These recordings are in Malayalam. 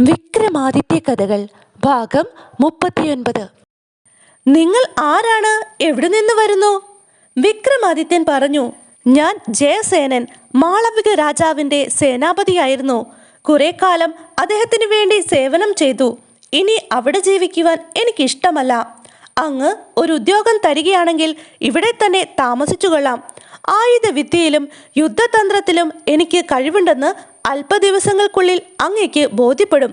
വിക്രമാദിത്യ കഥകൾ ഭാഗം മുപ്പത്തിയൊൻപത്. നിങ്ങൾ ആരാണ്? എവിടെ നിന്ന് വരുന്നു? വിക്രമാദിത്യൻ പറഞ്ഞു ഞാൻ ജയസേനൻ മാളവിക രാജാവിന്റെ സേനാപതിയായിരുന്നു. കുറെ കാലം അദ്ദേഹത്തിന് വേണ്ടി സേവനം ചെയ്തു. ഇനി അവിടെ ജീവിക്കുവാൻ എനിക്കിഷ്ടമല്ല. അങ്ങ് ഒരു ഉദ്യോഗം തരികയാണെങ്കിൽ ഇവിടെ തന്നെ താമസിച്ചു താമസിച്ചുകൊള്ളാം. ആയുധവിദ്യയിലും യുദ്ധതന്ത്രത്തിലും എനിക്ക് കഴിവുണ്ടെന്ന് അല്പദിവസങ്ങൾക്കുള്ളിൽ അങ്ങയ്ക്ക് ബോധ്യപ്പെടും.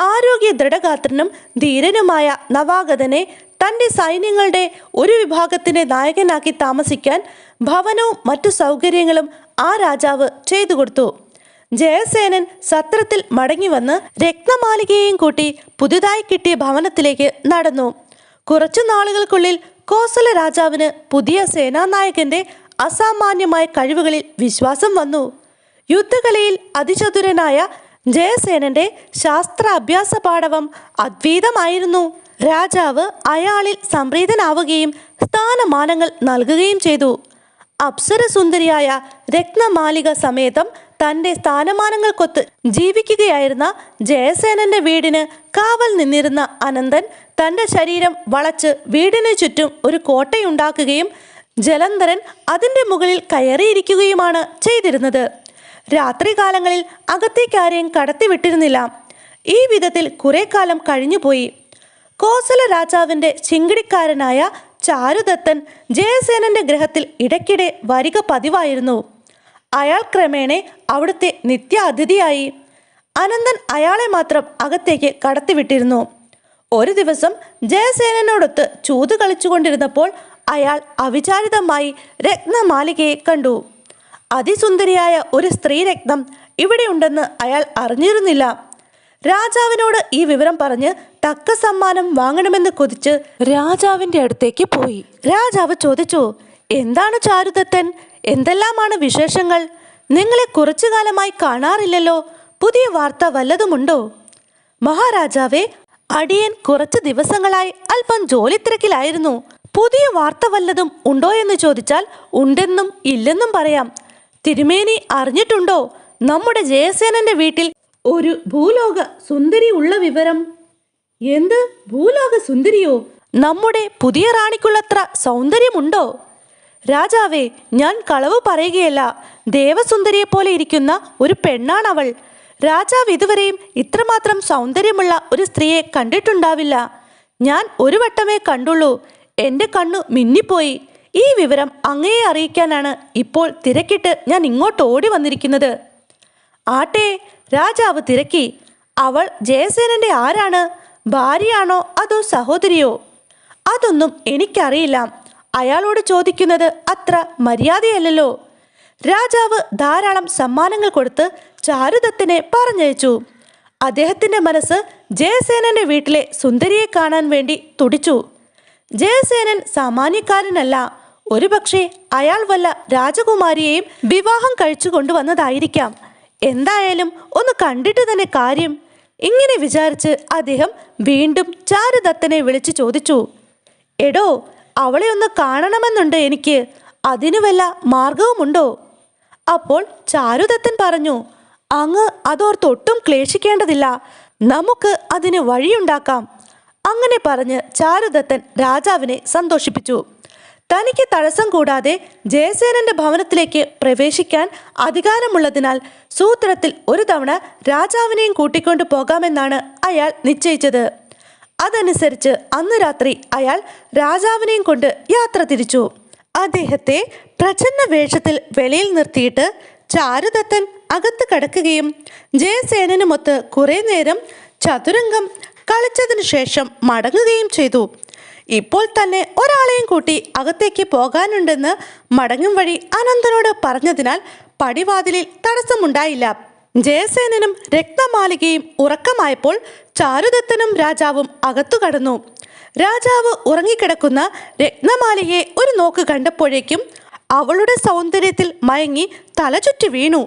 ആരോഗ്യ ദൃഢഗാത്രനും ധീരനുമായ നവാഗതനെ തന്റെ സൈന്യങ്ങളുടെ ഒരു വിഭാഗത്തിന്റെ നായകനാക്കി താമസിക്കാൻ ഭവനവും മറ്റു സൗകര്യങ്ങളും ആ രാജാവ് ചെയ്തു കൊടുത്തു. ജയസേനൻ സത്രത്തിൽ മടങ്ങി വന്ന് രത്നമാലികയെയും കൂട്ടി പുതുതായി കിട്ടിയ ഭവനത്തിലേക്ക് നടന്നു. കുറച്ചു നാളുകൾക്കുള്ളിൽ കോസല രാജാവിന് പുതിയ സേനാനായകന്റെ അസാമാന്യമായ കഴിവുകളിൽ വിശ്വാസം വന്നു. യുദ്ധകലയിൽ അതിചതുരനായ ജയസേനന്റെ ശാസ്ത്ര അഭ്യാസ പാഠവം അദ്വൈതമായിരുന്നു. രാജാവ് അയാളിൽ സംപ്രീതനാവുകയും സ്ഥാനമാനങ്ങൾ നൽകുകയും ചെയ്തു. അപ്സരസുന്ദരിയായ രത്നമാലിക സമേതം തന്റെ സ്ഥാനമാനങ്ങൾക്കൊത്ത് ജീവിക്കുകയായിരുന്ന ജയസേനന്റെ വീടിന് കാവൽ നിന്നിരുന്ന അനന്തൻ തന്റെ ശരീരം വളച്ച് വീടിന് ചുറ്റും ഒരു കോട്ടയുണ്ടാക്കുകയും ജലന്ധരൻ അതിന്റെ മുകളിൽ കയറിയിരിക്കുകയുമാണ് ചെയ്തിരുന്നത്. രാത്രികാലങ്ങളിൽ അകത്തേക്കാരെയും കടത്തിവിട്ടിരുന്നില്ല. ഈ വിധത്തിൽ കുറെ കാലം കഴിഞ്ഞുപോയി. കോസല രാജാവിന്റെ ചിങ്കിടിക്കാരനായ ചാരുദത്തൻ ജയസേനന്റെ ഗ്രഹത്തിൽ ഇടയ്ക്കിടെ വരിക പതിവായിരുന്നു. അയാൾ ക്രമേണ അവിടുത്തെ നിത്യ അതിഥിയായി അനന്തൻ അയാളെ മാത്രം അകത്തേക്ക് കടത്തിവിട്ടിരുന്നു. ഒരു ദിവസം ജയസേനനോടൊത്ത് ചൂത് കളിച്ചുകൊണ്ടിരുന്നപ്പോൾ അയാൾ അവിചാരിതമായി രത്നമാലികയെ കണ്ടു. അതിസുന്ദരിയായ ഒരു സ്ത്രീregexpം ഇവിടെ ഉണ്ടെന്ന് അയാൾ അറിഞ്ഞിരുന്നില്ല. രാജാവിനോട് ഈ വിവരം പറഞ്ഞ് തക്ക സമ്മാനം വാങ്ങണമെന്ന് കൊതിച്ച് രാജാവിന്റെ അടുത്തേക്ക് പോയി. രാജാവ് ചോദിച്ചു എന്താണ് ചാരുദത്തൻ? എന്തെല്ലാമാണ് വിശേഷങ്ങൾ? നിങ്ങളെ കുറച്ചു കാലമായി കാണാറില്ലല്ലോ. പുതിയ വാർത്ത വല്ലതുമുണ്ടോ? മഹാരാജാവെ അടിയൻ കുറച്ച് ദിവസങ്ങളായി അല്പം ജോലി തിരക്കിലായിരുന്നു പുതിയ വാർത്ത വല്ലതും ഉണ്ടോ എന്ന് ചോദിച്ചാൽ ഉണ്ടെന്നും ഇല്ലെന്നും പറയാം. തിരുമേനി അറിഞ്ഞിട്ടുണ്ടോ? നമ്മുടെ ജയസേനന്റെ വീട്ടിൽ ഒരു ഭൂലോക സുന്ദരി ഉള്ള വിവരം? എന്ത് ഭൂലോക സുന്ദരിയോ? നമ്മുടെ പുതിയ റാണിക്കുള്ളത്ര സൗന്ദര്യമുണ്ടോ? രാജാവേ ഞാൻ കളവ് പറയുകയല്ല. ദേവസുന്ദരിയെ പോലെ ഇരിക്കുന്ന ഒരു പെണ്ണാണവൾ. രാജാവ് ഇതുവരെയും ഇത്രമാത്രം സൗന്ദര്യമുള്ള ഒരു സ്ത്രീയെ കണ്ടിട്ടുണ്ടാവില്ല. ഞാൻ ഒരു വട്ടമേ കണ്ടുള്ളൂ. എന്റെ കണ്ണു മിന്നിപ്പോയി. ഈ വിവരം അങ്ങയെ അറിയിക്കാനാണ് ഇപ്പോൾ തിരക്കിട്ട് ഞാൻ ഇങ്ങോട്ട് ഓടി വന്നിരിക്കുന്നത്. ആട്ടെ രാജാവ് തിരക്കി. അവൾ ജയസേനന്റെ ആരാണ്? ഭാര്യയാണോ അതോ സഹോദരിയോ? അതൊന്നും എനിക്കറിയില്ല. അയാളോട് ചോദിക്കുന്നത് അത്ര മര്യാദയല്ലല്ലോ. രാജാവ് ധാരാളം സമ്മാനങ്ങൾ കൊടുത്ത് ചാരുദത്തിനെ പറഞ്ഞയച്ചു. അദ്ദേഹത്തിന്റെ മനസ്സ് ജയസേനന്റെ വീട്ടിലെ സുന്ദരിയെ കാണാൻ വേണ്ടി തുടിച്ചു. ജയസേനൻ സാമാന്യക്കാരനല്ല. ഒരുപക്ഷെ അയാൾ വല്ല രാജകുമാരിയെയും വിവാഹം കഴിച്ചു കൊണ്ടുവന്നതായിരിക്കാം. എന്തായാലും ഒന്ന് കണ്ടിട്ട് തന്നെ കാര്യം. ഇങ്ങനെ വിചാരിച്ച് അദ്ദേഹം വീണ്ടും ചാരുദത്തനെ വിളിച്ചു ചോദിച്ചു. എടോ അവളെ ഒന്ന് കാണണമെന്നുണ്ട് എനിക്ക്. അതിനു വല്ല മാർഗവുമുണ്ടോ അപ്പോൾ ചാരുദത്തൻ പറഞ്ഞു അങ്ങ് അതോർത്തൊട്ടും ക്ലേശിക്കേണ്ടതില്ല. നമുക്ക് അതിന് വഴിയുണ്ടാക്കാം. അങ്ങനെ പറഞ്ഞ് ചാരുദത്തൻ രാജാവിനെ സന്തോഷിപ്പിച്ചു. തനിക്ക് തടസ്സം കൂടാതെ ജയസേനന്റെ ഭവനത്തിലേക്ക് പ്രവേശിക്കാൻ അധികാരമുള്ളതിനാൽ സൂത്രത്തിൽ ഒരു തവണ രാജാവിനെയും കൂട്ടിക്കൊണ്ടു പോകാമെന്നാണ് അയാൾ നിശ്ചയിച്ചത്. അതനുസരിച്ച് അന്ന് രാത്രി അയാൾ രാജാവിനെയും കൊണ്ട് യാത്ര തിരിച്ചു. അദ്ദേഹത്തെ പ്രച്ഛന്ന വേഷത്തിൽ വെളിയിൽ നിർത്തിയിട്ട് ചാരുദത്തൻ അകത്ത് കടക്കുകയും ജയസേനനുമൊത്ത് കുറെ നേരം ചതുരംഗം കളിച്ചതിനു ശേഷം മടങ്ങുകയും ചെയ്തു. ഇപ്പോൾ തന്നെ ഒരാളെയും കൂട്ടി അകത്തേക്ക് പോകാനുണ്ടെന്ന് മടങ്ങും വഴി അനന്തനോട് പറഞ്ഞതിനാൽ പടിവാതിലിൽ തടസ്സമുണ്ടായില്ല. ജയസേനനും രക്തമാലികയും ഉറക്കമായപ്പോൾ ചാരുദത്തനും രാജാവും അകത്തു കടന്നു. രാജാവ് ഉറങ്ങിക്കിടക്കുന്ന രത്നമാലികയെ ഒരു നോക്ക് കണ്ടപ്പോഴേക്കും അവളുടെ സൗന്ദര്യത്തിൽ മയങ്ങി തലചുറ്റി വീണു.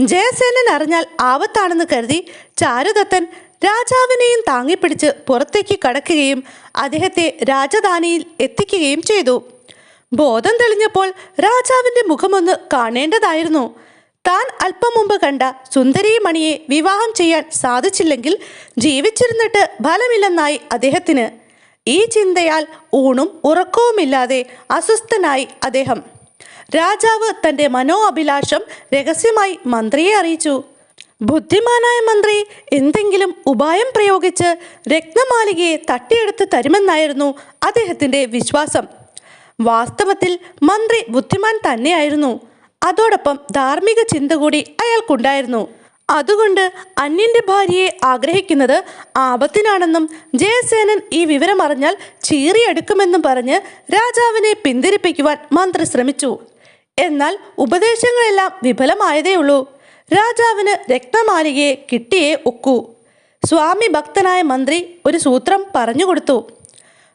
ജയസേനൻ അറിഞ്ഞാൽ ആപത്താണെന്ന് കരുതി ചാരുദത്തൻ രാജാവിനെയും താങ്ങിപ്പിടിച്ച് പുറത്തേക്ക് കടക്കുകയും അദ്ദേഹത്തെ രാജധാനിയിൽ എത്തിക്കുകയും ചെയ്തു. ബോധം തെളിഞ്ഞപ്പോൾ രാജാവിന്റെ മുഖമൊന്ന് കാണേണ്ടതായിരുന്നു. താൻ അല്പം മുമ്പ് കണ്ട സുന്ദരി മണിയെ വിവാഹം ചെയ്യാൻ സാധിച്ചില്ലെങ്കിൽ ജീവിച്ചിരുന്നിട്ട് ഫലമില്ലെന്നായി അദ്ദേഹത്തിന്. ഈ ചിന്തയാൽ ഊണും ഉറക്കവുമില്ലാതെ അസ്വസ്ഥനായി അദ്ദേഹം. രാജാവ് തന്റെ മനോഅഭിലാഷം രഹസ്യമായി മന്ത്രിയെ അറിയിച്ചു. ബുദ്ധിമാനായ മന്ത്രി എന്തെങ്കിലും ഉപായം പ്രയോഗിച്ച് രക്തമാലികയെ തട്ടിയെടുത്ത് തരുമെന്നായിരുന്നു അദ്ദേഹത്തിന്റെ വിശ്വാസം. വാസ്തവത്തിൽ മന്ത്രി ബുദ്ധിമാൻ തന്നെയായിരുന്നു. അതോടൊപ്പം ധാർമ്മിക ചിന്ത കൂടി അയാൾക്കുണ്ടായിരുന്നു. അതുകൊണ്ട് അന്യന്റെ ഭാര്യയെ ആഗ്രഹിക്കുന്നത് ആപത്തിനാണെന്നും ജയസേനൻ ഈ വിവരം അറിഞ്ഞാൽ ചീറിയെടുക്കുമെന്നും പറഞ്ഞ് രാജാവിനെ പിന്തിരിപ്പിക്കുവാൻ മന്ത്രി ശ്രമിച്ചു. എന്നാൽ ഉപദേശങ്ങളെല്ലാം വിഫലമായതേയുള്ളൂ. രാജാവിന് രക്തമാലികയെ കിട്ടിയേ ഒക്കൂ. സ്വാമി ഭക്തനായ മന്ത്രി ഒരു സൂത്രം പറഞ്ഞുകൊടുത്തു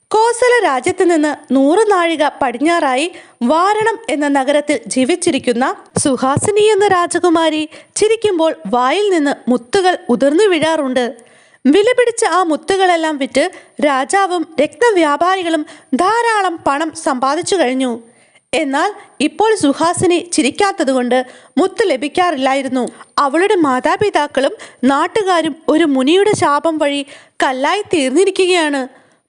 കോസല രാജ്യത്ത് നിന്ന് നൂറ് നാഴിക പടിഞ്ഞാറായി വാരണം എന്ന നഗരത്തിൽ ജീവിച്ചിരിക്കുന്ന സുഹാസിനി എന്ന രാജകുമാരി ചിരിക്കുമ്പോൾ വായിൽ നിന്ന് മുത്തുകൾ ഉതിർന്നു വീഴാറുണ്ട്. വിലപിടിച്ച ആ മുത്തുകളെല്ലാം വിറ്റ് രാജാവും രക്തവ്യാപാരികളും ധാരാളം പണം സമ്പാദിച്ചു കഴിഞ്ഞു. എന്നാൽ ഇപ്പോൾ സുഹാസിനി ചിരിക്കാത്തതുകൊണ്ട് മുത്ത് ലഭിക്കാറില്ലായിരുന്നു. അവളുടെ മാതാപിതാക്കളും നാട്ടുകാരും ഒരു മുനിയുടെ ശാപം വഴി കല്ലായി തീർന്നിരിക്കുകയാണ്.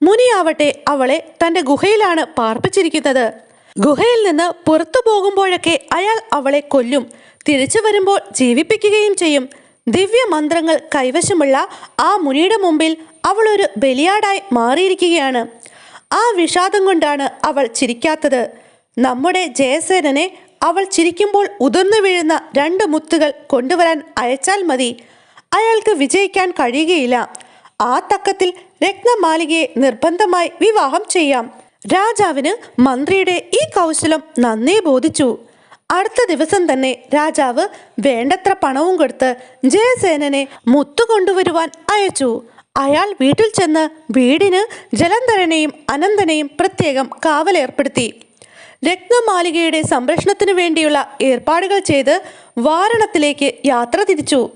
മുനിയാവട്ടെ അവളെ തന്റെ ഗുഹയിലാണ് പാർപ്പിച്ചിരിക്കുന്നത്. ഗുഹയിൽ നിന്ന് പുറത്തു പോകുമ്പോഴൊക്കെ അയാൾ അവളെ കൊല്ലും തിരിച്ചു വരുമ്പോൾ ജീവിപ്പിക്കുകയും ചെയ്യും. ദിവ്യ മന്ത്രങ്ങൾ കൈവശമുള്ള ആ മുനിയുടെ മുമ്പിൽ അവൾ ഒരു ബലിയാടായി മാറിയിരിക്കുകയാണ്. ആ വിഷാദം കൊണ്ടാണ് അവൾ ചിരിക്കാത്തത്. നമ്മുടെ ജയസേനനെ അവൾ ചിരിക്കുമ്പോൾ ഉതിർന്നു വീഴുന്ന രണ്ട് മുത്തുകൾ കൊണ്ടുവരാൻ അയച്ചാൽ മതി. അയാൾക്ക് വിജയിക്കാൻ കഴിയുകയില്ല. ആ തക്കത്തിൽ രത്നമാലികയെ നിർബന്ധമായി വിവാഹം ചെയ്യാം. രാജാവിന് മന്ത്രിയുടെ ഈ കൗശലം നന്നേ ബോധിച്ചു. അടുത്ത ദിവസം തന്നെ രാജാവ് വേണ്ടത്ര പണവും കൊടുത്ത് ജയസേനനെ മുത്തു കൊണ്ടുവരുവാൻ അയച്ചു. അയാൾ വീട്ടിൽ ചെന്ന് വീടിന് ജലന്ധരനെയും അനന്തനെയും പ്രത്യേകം കാവലേർപ്പെടുത്തി. രത്നമാലികയുടെ സംരക്ഷണത്തിനു വേണ്ടിയുള്ള ഏർപ്പാടുകൾ ചെയ്ത് വാരണത്തിലേക്ക് യാത്ര തിരിച്ചു.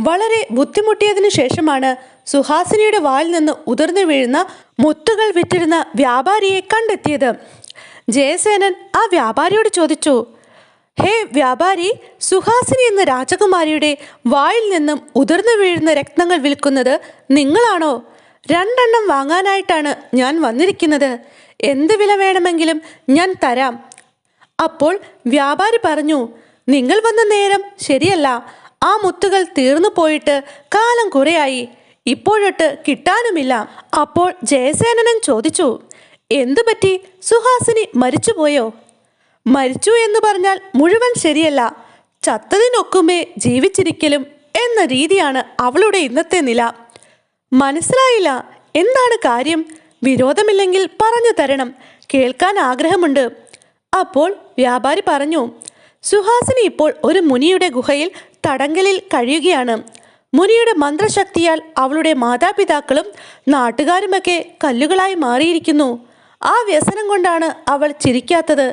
വളരെ ബുദ്ധിമുട്ടിയതിനു ശേഷമാണ് സുഹാസിനിയുടെ വായിൽ നിന്ന് ഉതിർന്നു വീഴുന്ന മുത്തുകൾ വിറ്റിരുന്ന വ്യാപാരിയെ കണ്ടെത്തിയത്. ജയസേനൻ ആ വ്യാപാരിയോട് ചോദിച്ചു ഹേ വ്യാപാരി സുഹാസിനി എന്ന രാജകുമാരിയുടെ വായിൽ നിന്നും ഉതിർന്നു വീഴുന്ന രക്തങ്ങൾ വിൽക്കുന്നത് നിങ്ങളാണോ? രണ്ടെണ്ണം വാങ്ങാനായിട്ടാണ് ഞാൻ വന്നിരിക്കുന്നത്. എന്ത് വില വേണമെങ്കിലും ഞാൻ തരാം. അപ്പോൾ വ്യാപാരി പറഞ്ഞു നിങ്ങൾ വന്ന നേരം ശരിയല്ല. ആ മുത്തുകൾ തീർന്നു പോയിട്ട് കാലം കുറയായി. ഇപ്പോഴൊട്ട് കിട്ടാനുമില്ല. അപ്പോൾ ജയസേനനൻ ചോദിച്ചു എന്തു പറ്റി? സുഹാസിനി മരിച്ചുപോയോ മരിച്ചു എന്ന് പറഞ്ഞാൽ മുഴുവൻ ശരിയല്ല. ചത്തതിനൊക്കുമേ ജീവിച്ചിരിക്കലും എന്ന രീതിയാണ് അവളുടെ ഇന്നത്തെ നില. മനസ്സിലായില്ല. എന്താണ് കാര്യം? വിരോധമില്ലെങ്കിൽ പറഞ്ഞു തരണം. കേൾക്കാൻ ആഗ്രഹമുണ്ട്. അപ്പോൾ വ്യാപാരി പറഞ്ഞു സുഹാസിനി ഇപ്പോൾ ഒരു മുനിയുടെ ഗുഹയിൽ തടങ്കലിൽ കഴിയുകയാണ്. മുനിയുടെ മന്ത്രശക്തിയാൽ അവളുടെ മാതാപിതാക്കളും നാട്ടുകാരുമൊക്കെ കല്ലുകളായി മാറിയിരിക്കുന്നു. ആ വ്യസനം കൊണ്ടാണ് അവൾ ചിരിക്കാത്തത്.